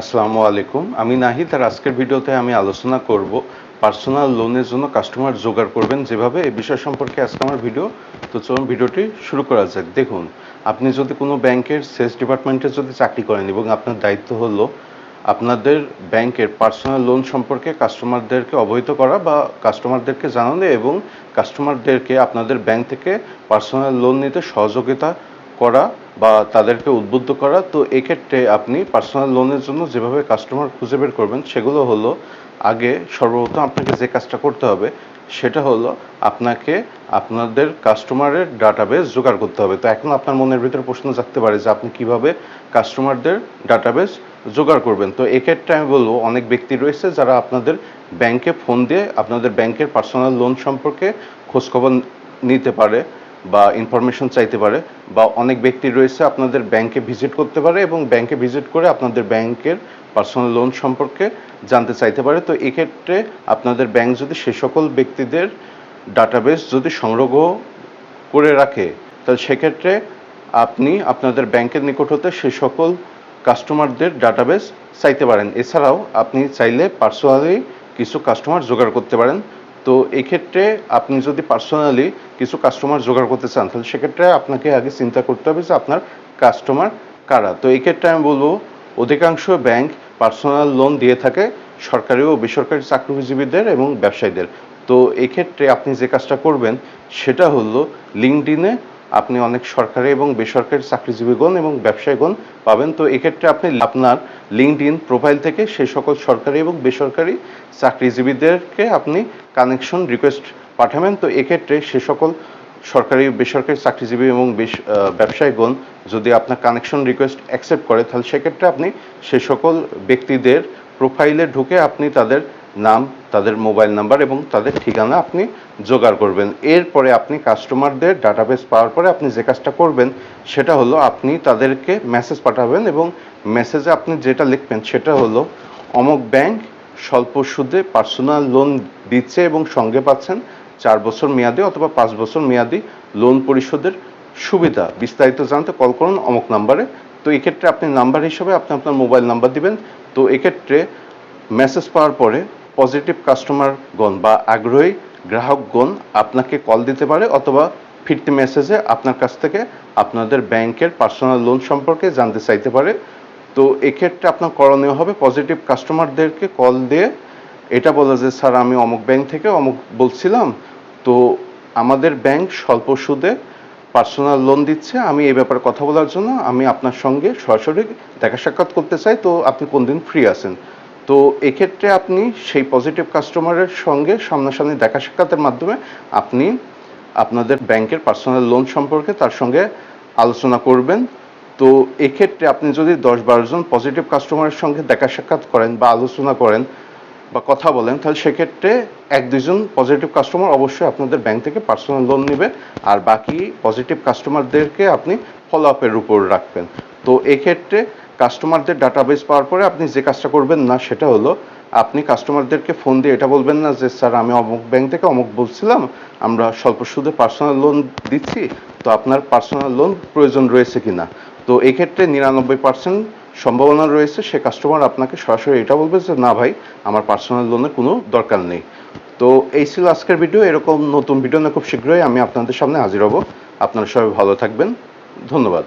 আসসালামু আলাইকুম। আমি নাহিদ আর আজকের ভিডিওতে আমি আলোচনা করব পার্সোনাল লোনের জন্য কাস্টমার জোগাড় করবেন যেভাবে এই বিষয় সম্পর্কে আজকে আমার ভিডিও। তো চলুন ভিডিওটি শুরু করা যাক। দেখুন, আপনি যদি কোনো ব্যাংকের সেলস ডিপার্টমেন্টে যদি চাকরি করেন এবং আপনার দায়িত্ব হলো আপনাদের ব্যাংকের পার্সোনাল লোন সম্পর্কে কাস্টমারদেরকে অবহিত করা বা কাস্টমারদেরকে জানানো এবং কাস্টমারদেরকে আপনাদের ব্যাংক থেকে পার্সোনাল লোন নিতে সহযোগিতা করা বা তাদেরকে উদ্বুদ্ধ করা, তো এক্ষেত্রে আপনি পার্সোনাল লোনের জন্য যেভাবে কাস্টমার খুঁজে বের করবেন, সেগুলো হলো আগে সর্বপ্রথম আপনাকে যে কাজটা করতে হবে, সেটা হলো আপনাকে আপনাদের কাস্টমারের ডাটাবেস জোগাড় করতে হবে। তো এখন আপনার মনের ভিতরে প্রশ্ন জাগতে পারে যে আপনি কীভাবে কাস্টমারদের ডাটাবেস জোগাড় করবেন। তো এক্ষেত্রে আমি বলব, অনেক ব্যক্তি রয়েছে যারা আপনাদের ব্যাংকে ফোন দিয়ে আপনাদের ব্যাংকের পার্সোনাল লোন সম্পর্কে খোঁজখবর নিতে পারে। বা ইনফরমেশন চাইতে পারে, বা অনেক ব্যক্তি রয়েছে আপনাদের ব্যাংকে ভিজিট করতে পারে এবং ব্যাংকে ভিজিট করে আপনাদের ব্যাংকের পার্সোনাল লোন সম্পর্কে জানতে চাইতে পারে। তো এক্ষেত্রে আপনাদের ব্যাংক যদি সে সকল ব্যক্তিদের ডাটাবেস যদি সংগ্রহ করে রাখে, তাহলে সেক্ষেত্রে আপনি আপনাদের ব্যাংকের নিকট হতে সে সকল কাস্টমারদের ডাটাবেস চাইতে পারেন। এছাড়াও আপনি চাইলে পার্সোনালি কিছু কাস্টমার জোগাড় করতে পারেন। তো এক্ষেত্রে ক্ষেত্রে আপনি যদি পার্সোনালি কিছু কাস্টমার জোগাড় করতে চান, তাহলে সেক্ষেত্রে আপনাকে আগে চিন্তা করতে হবে যে আপনার কাস্টমার কারা। তো এক্ষেত্রে ক্ষেত্রে আমি বলব, অধিকাংশ ব্যাংক পার্সোনাল লোন দিয়ে থাকে সরকারি ও বেসরকারি চাকরিজীবীদের এবং ব্যবসায়ীদের। তো এক্ষেত্রে ক্ষেত্রে আপনি যে কাজটা করবেন, সেটা হলো লিঙ্কডিনে আপনি অনেক সরকারি এবং বেসরকারি চাকরিজীবীগণ এবং ব্যবসায়ীগণ পাবেন। তো এক্ষেত্রে আপনি আপনার লিঙ্কড ইন প্রোফাইল থেকে সেই সকল সরকারি এবং বেসরকারি চাকরিজীবীদেরকে আপনি কানেকশন রিকোয়েস্ট পাঠাবেন। তো এক্ষেত্রে সে সকল সরকারি, বেসরকারি চাকরিজীবী এবং বেশ ব্যবসায়ীগণ যদি আপনার কানেকশন রিকোয়েস্ট অ্যাকসেপ্ট করে, তাহলে সেক্ষেত্রে আপনি সে সকল ব্যক্তিদের প্রোফাইলে ঢুকে আপনি তাদের নাম, তাদের মোবাইল নাম্বার এবং তাদের ঠিকানা আপনি জোগাড় করবেন। এরপরে আপনি কাস্টমারদের ডাটাবেস পাওয়ার পরে আপনি যে কাজটা করবেন, সেটা হলো আপনি তাদেরকে মেসেজ পাঠাবেন এবং মেসেজে আপনি যেটা লিখবেন সেটা হলো, অমক ব্যাংক স্বল্প সুদে পার্সোনাল লোন দিচ্ছে এবং সঙ্গে পাচ্ছেন চার বছর মেয়াদি অথবা পাঁচ বছর মেয়াদি লোন পরিশোধের সুবিধা। বিস্তারিত জানতে কল করুন অমুক নাম্বারে। তো এক্ষেত্রে আপনি নাম্বার হিসেবে আপনি আপনার মোবাইল নাম্বার দিবেন। তো এক্ষেত্রে মেসেজ পাওয়ার পরে পজিটিভ কাস্টমারগণ বা আগ্রহী গ্রাহকগণ আপনাকে কল দিতে পারে অথবা ফিরতি মেসেজে আপনার কাছ থেকে আপনাদের ব্যাংকের পার্সোনাল লোন সম্পর্কে জানতে চাইতে পারে। তো এক্ষেত্রে আপনার করণীয় হবে পজিটিভ কাস্টমারদেরকে কল দিয়ে এটা বলা যে, স্যার, আমি অমুক ব্যাংক থেকে অমুক বলছিলাম, তো আমাদের ব্যাংক স্বল্প সুদে পার্সোনাল লোন দিচ্ছে। আমি এই ব্যাপারে কথা বলার জন্য আমি আপনার সঙ্গে সরাসরি দেখা সাক্ষাৎ করতে চাই। তো আপনি কোন দিন ফ্রি আছেন? তো এক্ষেত্রে আপনি সেই পজিটিভ কাস্টমারের সঙ্গে সামনাসামনি দেখা সাক্ষাতের মাধ্যমে আপনি আপনাদের ব্যাংকের পার্সোনাল লোন সম্পর্কে তার সঙ্গে আলোচনা করবেন। তো এক্ষেত্রে আপনি যদি দশ বারো জন পজিটিভ কাস্টমারের সঙ্গে দেখা সাক্ষাৎ করেন বা আলোচনা করেন বা কথা বলেন, তাহলে সেক্ষেত্রে এক দুজন পজিটিভ কাস্টমার অবশ্যই আপনাদের ব্যাংক থেকে পার্সোনাল লোন নেবে আর বাকি পজিটিভ কাস্টমারদেরকে আপনি ফলো আপের উপর রাখবেন। তো এক্ষেত্রে কাস্টমারদের ডাটাবেস পাওয়ার পরে আপনি যে কাজটা করবেন না, সেটা হলো আপনি কাস্টমারদেরকে ফোন দিয়ে এটা বলবেন না যে, স্যার, আমি অমুক ব্যাংক থেকে অমুক বলছিলাম, আমরা স্বল্প সুদে পার্সোনাল লোন দিচ্ছি, তো আপনার পার্সোনাল লোন প্রয়োজন রয়েছে কিনা? তো এক্ষেত্রে নিরানব্বই পার্সেন্ট সম্ভাবনা রয়েছে, সে কাস্টমার আপনাকে সরাসরি এটা বলবে যে, না ভাই, আমার পার্সোনাল লোনের কোনো দরকার নেই। তো এই ছিল আজকের ভিডিও, এরকম নতুন ভিডিও না খুব শীঘ্রই আমি আপনাদের সামনে হাজির হব। আপনারা সবাই ভালো থাকবেন। ধন্যবাদ।